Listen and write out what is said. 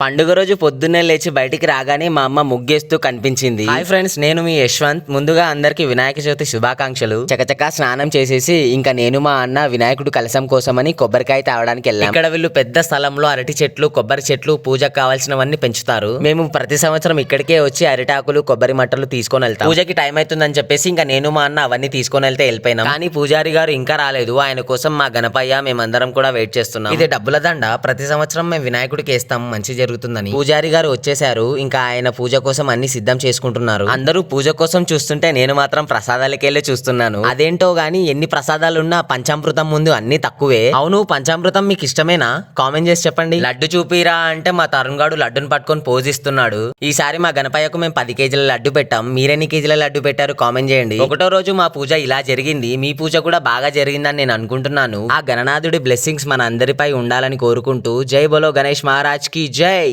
పండుగ రోజు పొద్దున్నే లేచి బయటికి రాగానే మా అమ్మ ముగ్గేస్తూ కనిపించింది. హాయ్ ఫ్రెండ్స్ నేను మీ యశ్వంత్. ముందుగా అందరికి వినాయక చవితి శుభాకాంక్షలు. చకచకా స్నానం చేసేసి ఇంకా నేను మా అన్న వినాయకుడు కలసం కోసమని కొబ్బరికాయ తావడానికి వెళ్ళాం. ఇక్కడ వీళ్ళు పెద్ద స్థలంలో అరటి చెట్లు కొబ్బరి చెట్లు పూజకు కావాల్సినవన్నీ పెంచుతారు. మేము ప్రతి సంవత్సరం ఇక్కడికే వచ్చి అరిటాకులు కొబ్బరి మట్టలు తీసుకొని వెళ్తాం. పూజకి టైం అవుతుందని చెప్పేసి ఇంకా నేను మా అన్న అవన్నీ తీసుకొని వెళ్తే వెళ్ళిపోయినాం. కానీ పూజారి గారు ఇంకా రాలేదు. ఆయన కోసం మా గణపయ్య మేమందరం కూడా వెయిట్ చేస్తున్నాం. ఇది డబ్బుల దండ. ప్రతి సంవత్సరం మేము వినాయకుడికి వేస్తాం. మంచి జరుగుతుందని. పూజారి గారు వచ్చేసారు ఇంకా ఆయన పూజ కోసం అన్ని సిద్ధం చేసుకుంటున్నారు. అందరూ పూజ కోసం చూస్తుంటే నేను మాత్రం ప్రసాదాలకెళ్ళి చూస్తున్నాను. అదేంటో గానీ ఎన్ని ప్రసాదాలున్నా పంచామృతం ముందు అన్ని తక్కువే. అవును పంచామృతం మీకు ఇష్టమేనా? కామెంట్ చేసి చెప్పండి. లడ్డు చూపిరా అంటే మా తరుణ్ గాడు లడ్డును పట్టుకొని పోజిస్తున్నాడు. ఈసారి మా గణపయ్యకు మేము పది కేజీల లడ్డు పెట్టాం. మీరెన్ని కేజీల లడ్డు పెట్టారు కామెంట్ చేయండి. ఒకటో రోజు మా పూజ ఇలా జరిగింది. మీ పూజ కూడా బాగా జరిగిందని నేను అనుకుంటున్నాను. ఆ గణనాథుడి బ్లెస్సింగ్స్ మన అందరిపై ఉండాలని కోరుకుంటూ జై బోలో గణేష్ మహారాజ్కి జై! day.